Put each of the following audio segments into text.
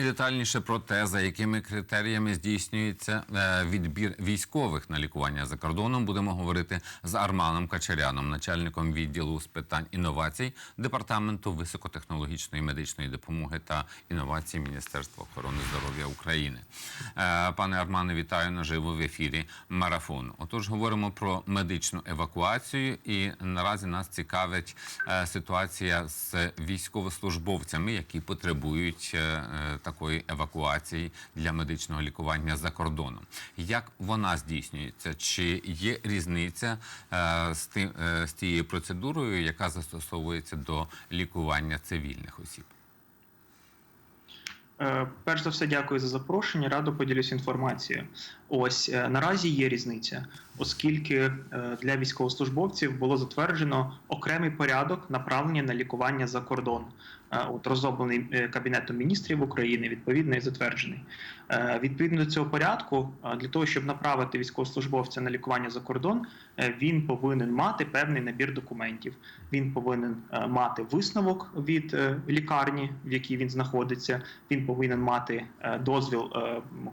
І детальніше про те, за якими критеріями здійснюється е, відбір військових на лікування за кордоном, будемо говорити з Арманом Качаряном, начальником відділу з питань інновацій департаменту високотехнологічної медичної допомоги та інновацій Міністерства охорони здоров'я України. Е, Пане Армане, вітаю наживо в ефірі марафон. Отож, говоримо про медичну евакуацію, і наразі нас цікавить е, ситуація з військовослужбовцями, які потребують е, такої евакуації для медичного лікування за кордоном. Як вона здійснюється? Чи є різниця е, з тим е, з тією процедурою, яка застосовується до лікування цивільних осіб? Е, Перш за все, дякую за запрошення. Радо поділюсь інформацією. Ось наразі є різниця, оскільки для військовослужбовців було затверджено окремий порядок направлення на лікування за кордон. От розроблений е, Кабінетом міністрів України, відповідно і затверджений. Е, Відповідно до цього порядку, для того, щоб направити військовослужбовця на лікування за кордон, е, він повинен мати певний набір документів. Він повинен мати висновок від лікарні, в якій він знаходиться. Він повинен мати дозвіл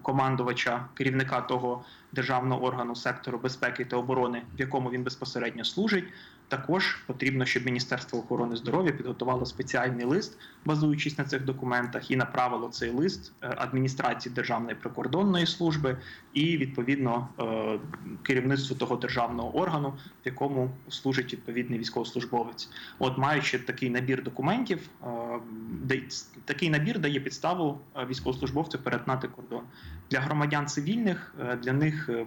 командувача керівника того державного органу сектору безпеки та оборони, в якому він безпосередньо служить. Також потрібно, щоб Міністерство охорони здоров'я підготувало спеціальний лист, базуючись на цих документах, і направило цей лист е, адміністрації Державної прикордонної служби і відповідно е, керівництву того державного органу, в якому служить відповідний військовослужбовець. От маючи такий набір документів, е, такий набір дає підставу військовослужбовцю перетнати кордон. Для громадян цивільних е, для них е,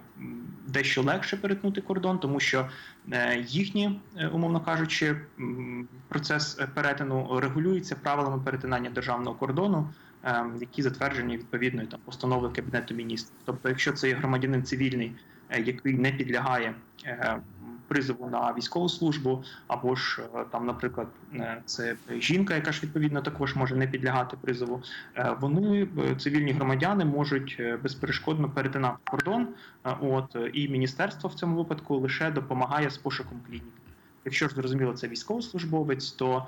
дещо легше перетнути кордон, тому що е, їхні, умовно кажучи, процес перетину регулюється правилами перетинання державного кордону, е, які затверджені відповідною там постановою кабінету міністрів. Тобто, якщо це є громадянин цивільний, який не підлягає призову на військову службу, або ж е, там, наприклад, е, це жінка, яка ж відповідно також може не підлягати призову. е, Вони цивільні громадяни можуть безперешкодно перетинати кордон. От і міністерство в цьому випадку лише допомагає з пошуком клінік. Якщо ж зрозуміло, це військовослужбовець, то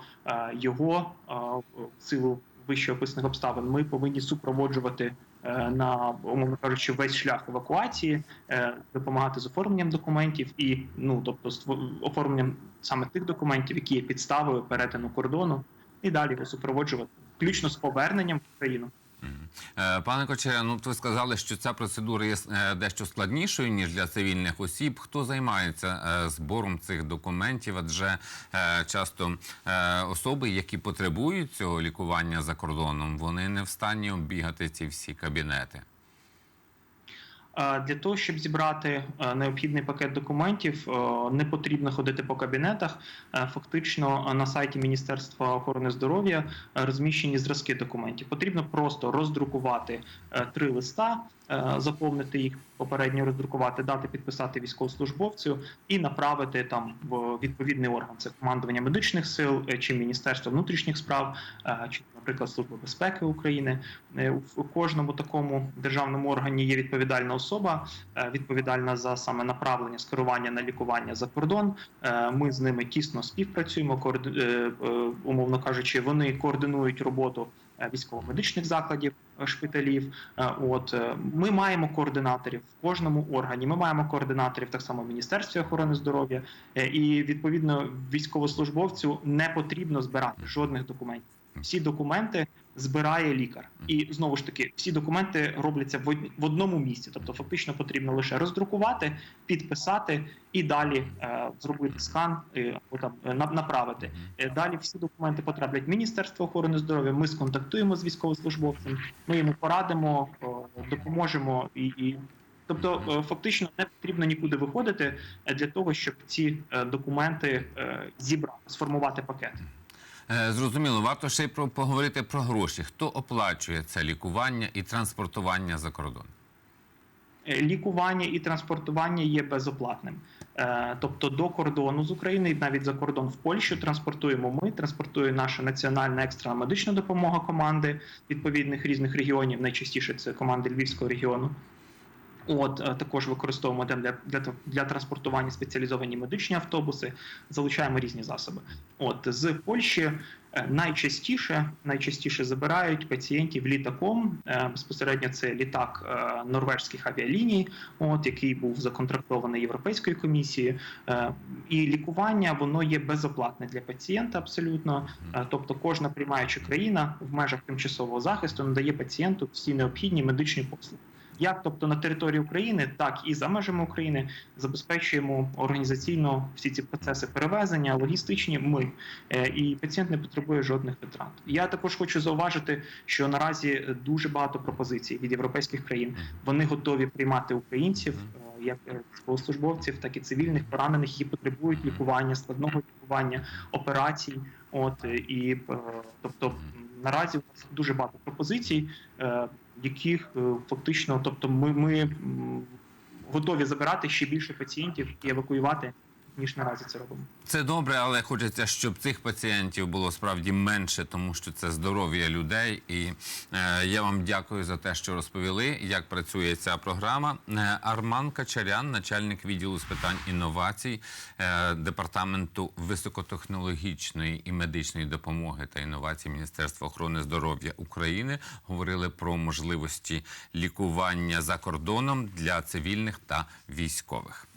його в силу вище описаних обставин ми повинні супроводжувати на умовно кажучи весь шлях евакуації, е, допомагати з оформленням документів і ну тобто оформленням саме тих документів, які є підставою перетину кордону, і далі його супроводжувати, включно з поверненням в Україну. Е, Пане Коче, ну ви сказали, що ця процедура є е, дещо складнішою ніж для цивільних осіб. Хто займається е, збором цих документів? Адже часто особи, які потребують цього лікування за кордоном, вони не в стані оббігати ці всі кабінети. Е, Для того, щоб зібрати е, необхідний пакет документів, е, не потрібно ходити по кабінетах. Фактично на сайті Міністерства охорони здоров'я розміщені зразки документів. Потрібно просто роздрукувати три листа, заповнити їх, попередньо роздрукувати, дати підписати військовослужбовцю і направити там в відповідний орган. Це командування медичних сил чи Міністерство внутрішніх справ, чи, наприклад, Служба безпеки України. Е, В кожному такому державному органі є відповідальна особа, е, відповідальна за саме направлення скерування на лікування за кордон. Е, Ми з ними тісно співпрацюємо, умовно кажучи, вони координують роботу військово-медичних закладів, шпиталів. От ми маємо координаторів в кожному органі. Ми маємо координаторів так само в Міністерстві охорони здоров'я, і відповідно військовослужбовцю не потрібно збирати жодних документів. Всі документи збирає лікар, і знову ж таки всі документи робляться в од- в одному місці. Тобто, фактично потрібно лише роздрукувати, підписати і далі е, зробити скан е, або там е, направити. Е, Далі всі документи потраплять в Міністерство охорони здоров'я. Ми сконтактуємо з військовослужбовцем, ми йому порадимо, допоможемо і. і Тобто, фактично не потрібно нікуди виходити для того, щоб ці документи зібрати, сформувати пакет. Е, Зрозуміло, варто ще й про поговорити про гроші. Хто оплачує це лікування і транспортування за кордон? Е, Лікування і транспортування є безоплатним. Е, Тобто до кордону з України і навіть за кордон в Польщу транспортуємо ми, транспортує наша національна екстрена медична допомога команди відповідних різних регіонів. Найчастіше це команди Львівського регіону. От е, також використовуємо для, для, для транспортування спеціалізовані медичні автобуси, залучаємо різні засоби. От з Польщі е, найчастіше найчастіше забирають пацієнтів літаком. Е, Безпосередньо це літак норвежських авіаліній, от який був законтрактований Європейською комісією. І лікування воно є безоплатне для пацієнта абсолютно. Тобто, кожна приймаюча країна в межах тимчасового захисту надає пацієнту всі необхідні медичні послуги. Як тобто на території України, так і за межами України забезпечуємо організаційно всі ці процеси перевезення, логістичні. Ми Е, і пацієнт не потребує жодних витрат. Я також хочу зауважити, що наразі дуже багато пропозицій від європейських країн. Вони готові приймати українців, е, як військовослужбовців, так і цивільних поранених, які потребують лікування, складного лікування, операцій. От е, і тобто наразі у нас дуже багато пропозицій, яких е, фактично, тобто, ми, ми готові забирати ще більше пацієнтів і евакуювати, ніж наразі це робимо. Це добре, але хочеться, щоб цих пацієнтів було справді менше, тому що це здоров'я людей. І е, я вам дякую за те, що розповіли, як працює ця програма. Е, Арман Качарян, начальник відділу з питань інновацій е, департаменту високотехнологічної і медичної допомоги та інновацій Міністерства охорони здоров'я України, говорили про можливості лікування за кордоном для цивільних та військових.